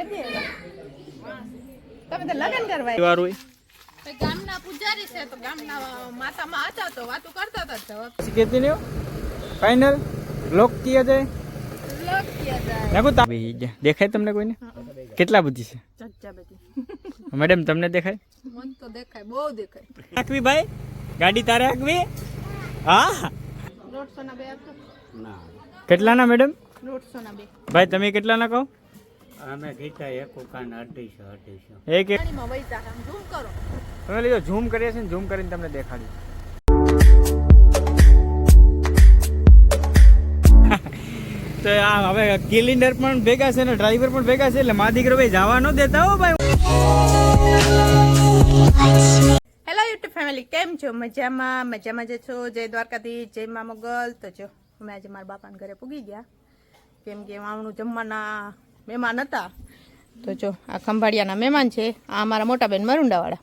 કેદી આવ્યા તમે તો લગન કરવા વારું ગામના પૂજારી છે તો ગામના માતામાં હતા તો વાતો કરતા હતા જવાબ. કેતી નહીં ફાઇનલ લોક કિયા જાય? લખ્યા જાય? નાખો તા દેખાય તમને કોઈને? કેટલા બધી છે? ચચ્ચા બધી. મેડમ તમને દેખાય? મન તો દેખાય બહુ દેખાય. હાકવી ભાઈ ગાડી તારે હાકવી હા? દોઢસો ના બે આપજો. કેટલાના મેડમ? દોઢસો ના બે. ભાઈ તમે કેટલાના કહો? અમે કીધા એક ઉકાન અઢીસો અઢીસો. એક એક પાણીમાં વૈતા આમ ઝૂમ કરો. તમે લીધો ઝૂમ કરીએ છીએ ને ઝૂમ કરીને તમને દેખાડ્યું તો આ હવે કિલિન્ડર પણ ભેગા છે ને ડ્રાઈવર પણ ભેગા છે એટલે મા દીકરો ભાઈ જવા ન દેતા હો ભાઈ. હેલો યુટ્યુબ ફેમિલી કેમ છો? મજામાં? મજામાં જે છો? જય દ્વારકાથી જય મા મોગલ. તો જો અમે આજે મારા બાપાના ઘરે પૂગી ગયા. કેમ કે વાવણું જમવાના મહેમાન હતા. તો જો, આ ખંભાળિયાના મહેમાન છે. આ અમારા મોટા બેન મરુંડાવાળા.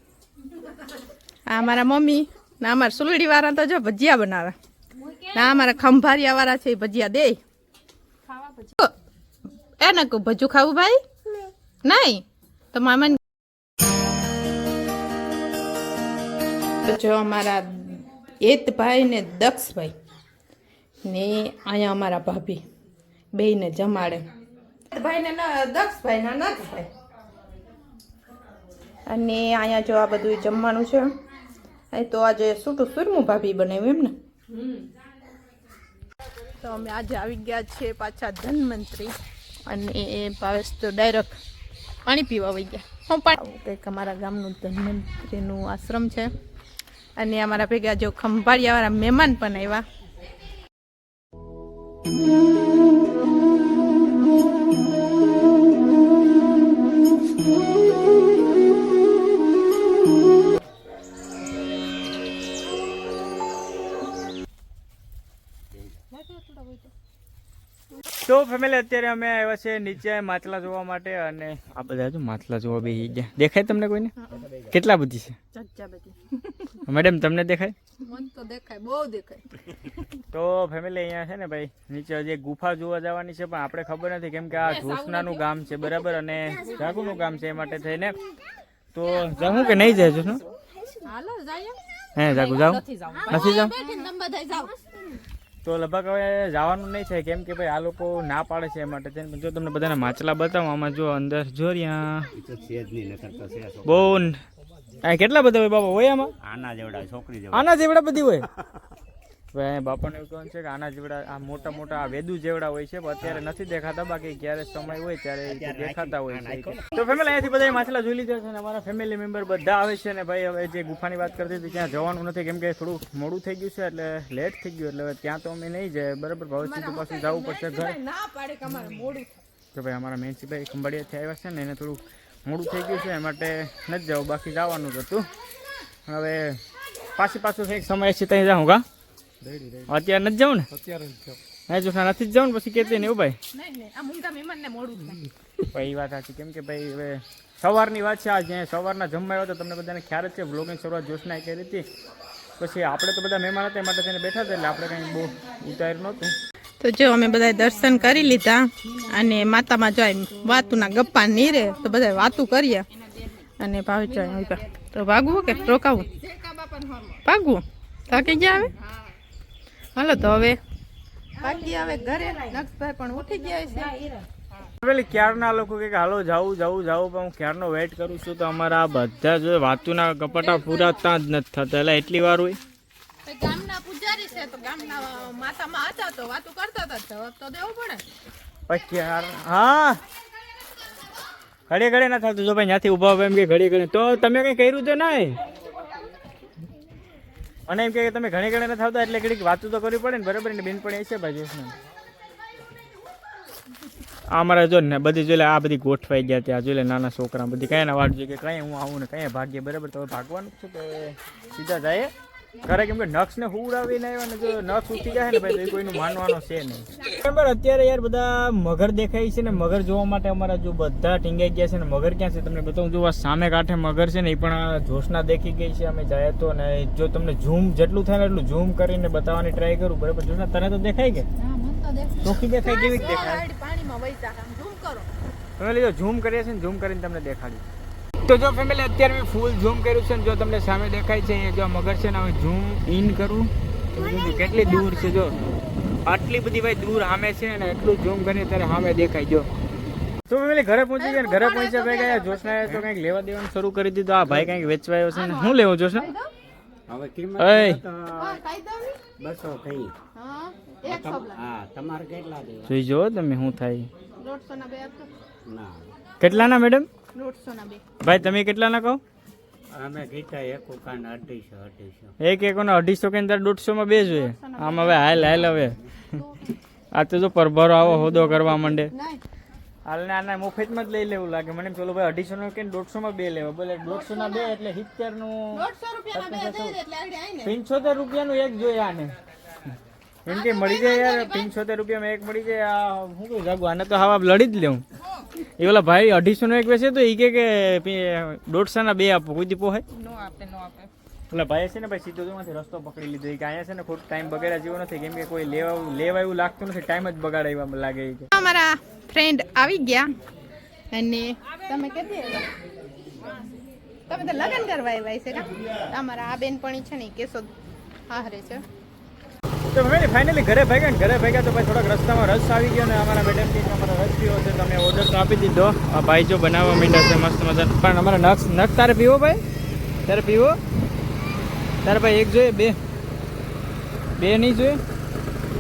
આ અમારા મમ્મી, ના અમારા સુલડીવાળા તો જો ભજીયા બનાવે. ના અમારા ખંભાળિયાવાળા છે, એ ભજીયા દે. એને કહું, ભજુ ખાવું ભાઈ? નહીં. તો મામાને જો અમારા એતભાઈ ને દક્ષભાઈ ને અહીંયા અમારા ભાભી બેયને જમાડે. ભાઈ ને દક્ષભાઈ અને અહીંયા જો આ બધું જમવાનું છે. એ તો આજે સૂટું સુરમું ભાભી બનાવ્યું એમ ને તો અમે આજે આવી ગયા છીએ પાછા ધનમંત્રી અને એ ભાવેશ તો ડાયરેક્ટ પાણી પીવા વહી ગયા. હું પાણી કંઈક અમારા ગામનું ધનમંત્રીનું આશ્રમ છે. અને અમારા ભેગા જો ખંભાળિયાવાળા મહેમાન પણ આવ્યા. તો ફેમિલી અત્યારે અમે આવ્યા છે નીચે માછલા જોવા માટે અને આ બધા જો માછલા જોવા બે ગયા. દેખાય તમને કોઈને? કેટલા બધી છે? મેડમ તમને દેખાય? તો દેખાય બહુ દેખાય. તો ફેમિલી અહીંયા છે ને ભાઈ નીચે હજી ગુફા જોવા જવાની છે પણ આપણે ખબર નથી કેમ કે આ જોશનાનું ગામ છે બરાબર? અને જાગુનું ગામ છે એ માટે થઈને. તો જાઉં કે નહીં જાય જોશનું હાલો જાય હે જાગુ જાઉં? નથી જાઉં બેઠીને તમે બધા જાઓ તો લગભગ હવે જવાનું નહીં થાય કેમ કે ભાઈ આ લોકો ના પાડે છે એ માટે થઈને જો તમને બધાને માછલા બતાવો આમાં જો અંદર જો છે છે. બહુ કેટલા બધા હોય બાબા હોય આમાં? આના જેવડા છોકરી જેવડા. આના જેવડા બધી હોય? બાપાને એવું કહેવાનું છે કે આના જેવડા આ મોટા મોટા આ વેદુ જેવડા હોય છે પણ અત્યારે નથી દેખાતા. બાકી ક્યારે સમય હોય ત્યારે દેખાતા હોય છે. તો ફેમિલી અહીંયાથી બધા માછલા જોઈ લીધા છે અને અમારા ફેમિલી મેમ્બર બધા આવે છે ને ભાઈ હવે જે ગુફાની વાત કરતી હતી ત્યાં જવાનું નથી. કેમ કે થોડું મોડું થઈ ગયું છે એટલે લેટ થઈ ગયું એટલે ત્યાં તો અમે નહીં જાય બરાબર ભાવ સીધું પાછું જવું પડશે ઘર. તો ભાઈ અમારા મેનસીભાઈ ખંભાળિયાથી આવ્યા છે ને એને થોડું મોડું થઈ ગયું છે એ માટે નથી જવું. બાકી જવાનું જ હતું. હવે પાછી પાછું કંઈક સમય છે ત્યાં જાઉં કા અત્યારે નથી જવું ને? હા જો નથી જ જવું ને પછી કેતી ને એવું ભાઈ? નહીં નહીં આ ભાઈ વાત સાચી. કેમ કે ભાઈ હવે સવારની વાત છે આજે સવારના જમવા આવ્યો તો તમને બધાને ખ્યાલ જ છે બ્લોગની શરૂઆત જોશનાએ કરી હતી. પછી આપણે તો બધા મહેમાન હતા માટે તેને બેઠા હતા એટલે આપણે કંઈ બહુ ઉતાર્યું નહોતું. તો જો અમે બધા દર્શન કરી લીધા અને માતામાં જો વાતુના ગપ્પા નીરે તો બધા વાતું કરીએ. અને ભાવે તો ભાગવું કે રોકાવું? ભાગવું? થાકી ગયા હવે? હાલો તો હવે બાકી હવે ઘરે નક્ષભાઈ પણ ઉઠી ગયા છે. પેલી ક્યારના લોકો કે હાલો જાવું જાવું જાવું પણ હું ક્યારનો વેઇટ કરું છું? તો અમારા આ બધા જો વાતુના કપટા પૂરા ત્યાં જ નથી થતા. એટલે એટલી વાર હોય. ગામના પૂજારી છે તો ગામના માતામાં હતા તો વાતું કરતા હતા જવાબ તો દેવો પડે. પછી ક્યાર? હા. ઘડી ઘડે ના થતું જો ભાઈ ત્યાંથી ઊભા એમ કે ઘડી ઘડી તો તમે કંઈ કર્યું તો ના અને એમ કે તમે ઘણી ઘણી નથી આવતા એટલે ઘડીક વાતું તો કરવી પડે ને, બરાબર? ને એ છે જોશ આ મારા જો ને બધી જોઈ આ બધી ગોઠવાઈ ગયા ત્યાં. જોઈ નાના છોકરા બધી. કાંઈ ના વાટ જોઈએ કે કઈ હું આવું ને કઈ ભાગ્ય, બરાબર? તો ભાગવાનું છે કે સીધા જાય? ઘરે કેમ કે નક્ષ ને હુડાવીને આવ્યા ને જો નક્ષ ઉઠી જાય ને ભાઈ તો કોઈનું માનવાનો છે નહીં. બરાબર અત્યારે યાર બધા મગર દેખાય છે ને મગર જોવા માટે અમારા જો બધા ટીંગાઈ ગયા છે ને મગર ક્યાં છે તમને બતાવું? જો આ સામે કાંઠે મગર છે ને એ પણ જોશના દેખી ગઈ છે અમે જાય તો ને જો તમને ઝૂમ જેટલું થાય ને એટલું ઝૂમ કરીને બતાવવાની ટ્રાય કરું બરાબર? જોશના તને તો દેખાય કે? ચોખ્ખી દેખાય કેવી દેખાય? પાણીમાં વૈતા ઝૂમ કરો. તમે લીધો ઝૂમ કરીએ છીએ ને ઝૂમ કરીને તમને દેખાડી તો જો ફેમિલી અત્યારે મેં ફૂલ ઝૂમ કર્યું છે ને જો તમને સામે દેખાય છે અહીંયા જો મગર છે ને હવે ઝૂમ ઇન કરું. કેટલી દૂર છે જો. આટલી બધી ભાઈ દૂર સામે છે ને એટલું ઝૂમ કરીને ત્યારે સામે દેખાય જો. તો ફેમિલી ઘરે પહોંચી ગયા ઘરે પહોંચ્યા ભાઈ ગયા જોશના તો કંઈક લેવા દેવાનું શરૂ કરી દીધું. આ ભાઈ કંઈક વેચવા આવ્યો છે ને. શું લેવો જોશના? હવે કિંમત બસો થઈ હા તમારે કેટલા જોઈ જો તમે શું થાય. કેટલાના મેડમ દોઢસો ના બે. ભાઈ તમે કેટલાના કહો? અમે એક અઢીસો અઢીસો. એક એકોનો અઢીસો કે અંદર દોઢસો માં બે જોઈએ. આમ હવે હાલ હાલ હવે. આ તો જો પરભરો આવો હોદો કરવા માંડે. હાલ ને આના મફતમાં જ લઈ લેવું લાગે. મને પેલો ભાઈ અઢીસો નો કે દોઢસો માં બે લેવા. બોલે દોઢસો ના બે એટલે સિત્તેરનું. પંચોતેર રૂપિયા ના એક જોઈએ આને. એમ કે મળી જાય યાર પંચોતેર રૂપિયામાં એક મળી જાય. આ હું કહું જાગું આને તો હવા લડી જ લેવું. એ ઓલા ભાઈ અઢીસો નો એક વેચે તો એ કે કે દોઢસો ના બે આપો કોઈ દીપો હોય નો આપે નો આપે. ઓલા ભાઈ છે ને ભાઈ સીધો માંથી રસ્તો પકડી લીધો. એ કે અહીંયા છે ને ખોટ ટાઈમ બગાડ્યા જેવો નથી. કેમ કે કોઈ લેવા લેવા એવું લાગતું નથી. ટાઈમ જ બગાડે લાગે છે અમારા ફ્રેન્ડ આવી ગયા અને તમે કેતી તમે તો લગ્ન કરવા આવ્યા છે તમારા આ બેનપણી છે ને કેશોદ હારે છે. તો ભાઈ ફાઇનલી ઘરે ભાગ્યા ને ઘરે ભાગ્યા તો ભાઈ થોડાક રસ્તામાં રસ આવી ગયો ને અમારા મેડમ કે અમારા રસ પીવો છે તમે ઓર્ડર તો આપી દીધો. આ ભાઈ જો બનાવવા માંડ્યા છે, મસ્ત મજા પણ અમારા નક્ષ નખ તારે પીવો ભાઈ? તારે પીવો? તારે ભાઈ એક જોઈએ, બે. બે નહીં જોઈએ?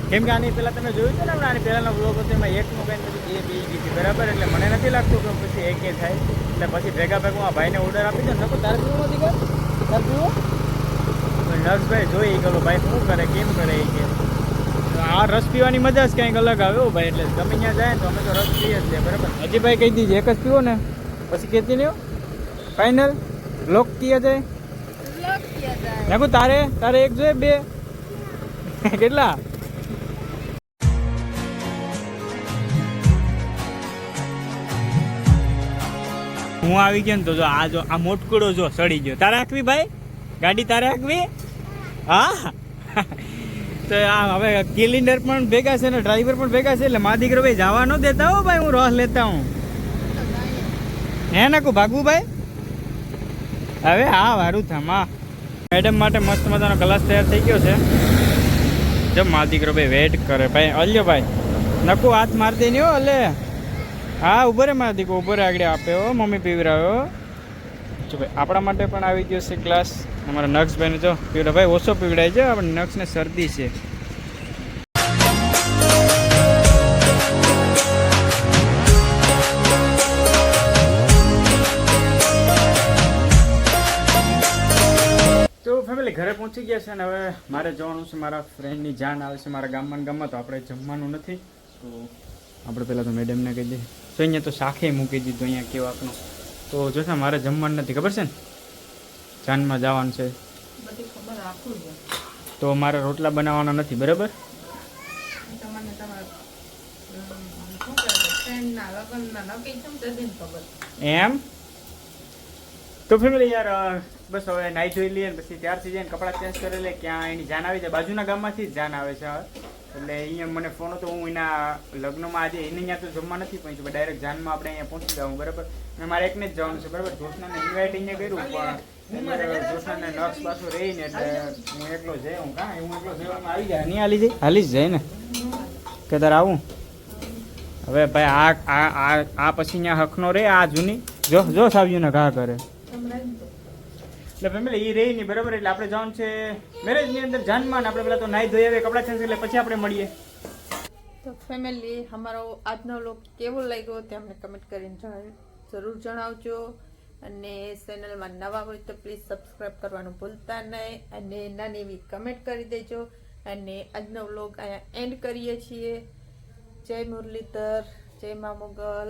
કેમ કે આની પહેલાં તમે જોયું છે ને હમણાં, આની પહેલાંનો બ્લોગ હતો, એમાં એકનું કંઈ પછી એ પી ગઈ હતી બરાબર? એટલે મને નથી લાગતું કે પછી એક એ થાય. એટલે પછી ભેગા ભેગું આ ભાઈને ઓર્ડર આપી દો નકો તારે પીવો નથી તારે પીવો? નર્સભાઈ જોઈ એ ગયો ભાઈ શું કરે કેમ કરે એ કે. તો આ રસ પીવાની મજા જ કંઈક અલગ આવે હો ભાઈ એટલે તમે ત્યાં જાય ને તો અમે તો રસ પીએ જ છે બરાબર? હજી ભાઈ કહી દીધી એક જ પીવો ને પછી કહેતી નહીં ફાઇનલ લોક કિયા જાય? નાખું તારે તારે એક જોઈએ બે. કેટલા? હું આવી ગયો ને તો જો આ જો આ મોટકુડો જો સડી ગયો. તારે આખવી ભાઈ? ગાડી તારે આખવી હા? તો આ હવે કિલિન્ડર પણ ભેગા છે ને ડ્રાઈવર પણ ભેગા છે એટલે મા દીકરો ભાઈ જવા ન દેતા હો ભાઈ, હું રસ લેતા હું હે નાખું ભાગવું ભાઈ હવે હા, વારું થમા મેડમ માટે મસ્ત મજાનો ગ્લાસ તૈયાર થઈ ગયો છે. જો મા દીકરો ભાઈ વેટ કરે. ભાઈ, અલ્યો ભાઈ, નકું હાથ મારતી નહીં હો અલે હા, ઊભો રે મારા દીકરો, ઊભો રે આગળ આપ્યો મમ્મી પીવરાવ્યો જો ભાઈ, આપણા માટે પણ આવી ગયો છે ગ્લાસ અમારા નક્ષભાઈને જો પીવડા ભાઈ, ઓછો પીવડાય છે આપણે નક્ષને શરદી છે. તો ફેમિલી ઘરે પહોંચી ગયા છે ને હવે મારે જવાનું છે, મારા ફ્રેન્ડની જાન આવે છે, મારા ગામમાં ગામમાં, તો આપણે જમવાનું નથી. તો આપણે પહેલાં તો મેડમને કહી દઈએ. તો અહીંયા તો શાખે મૂકી દીધું, અહીંયા કેવાકનું તો જોશે મારે જમવાનું નથી ખબર છે ને? જાનમાં જવાનું છે. તો મારે રોટલા બનાવવાના નથી બરાબર? એમ? તો ફેમિલી યાર બસ હવે નાઈ જોઈ લઈએ ને પછી ત્યારથી જઈને કપડાં ચેન્જ કરી લે ક્યાં એની જાન આવી જાય. બાજુના ગામમાંથી જ જાન આવે છે હવે. એટલે અહીંયા મને ફોન હતો, હું એના લગ્નમાં આજે એને અહીંયા તો જમવા નથી પહોંચ્યું ડાયરેક્ટ જાનમાં આપણે અહીંયા પહોંચી જવું બરાબર? અને મારે એકને જ જવાનું છે, બરાબર? જોશનાને ઇન્વાઇટ અહીંયા કર્યું, પણ જોશનાને નક્ષ પાછું રહીને એટલે હું જઈ હું કાં? હું એકલો જવામાં આવી જાય. નહીં હાલી જાય હાલી જ જાય ને. કે તારે આવું. હવે ભાઈ, આ આ આ પછી અહીંયા હકનો રે, આ જૂની. જો જો સાવ્યુંને ઘા કરે. એટલે ફેમિલી એ રહી નહીં બરાબર, એટલે આપણે જવાનું છે મેરેજની અંદર જાનમાં આપણે પેલા તો નાઈ ધોઈ આવે, કપડાં છે એટલે પછી આપણે મળીએ. તો ફેમિલી અમારો આજનો લોક કેવો લાગ્યો તે અમને કમેન્ટ કરીને જરૂર જણાવજો. અને ચેનલમાં નવા હોય તો પ્લીઝ સબસ્ક્રાઈબ કરવાનું ભૂલતા નહીં અને નાની એવી કમેન્ટ કરી દેજો. અને આજનો વ્લોગ અહીંયા એન્ડ કરીએ છીએ. જય મુરલીધર, જય મા મોગલ.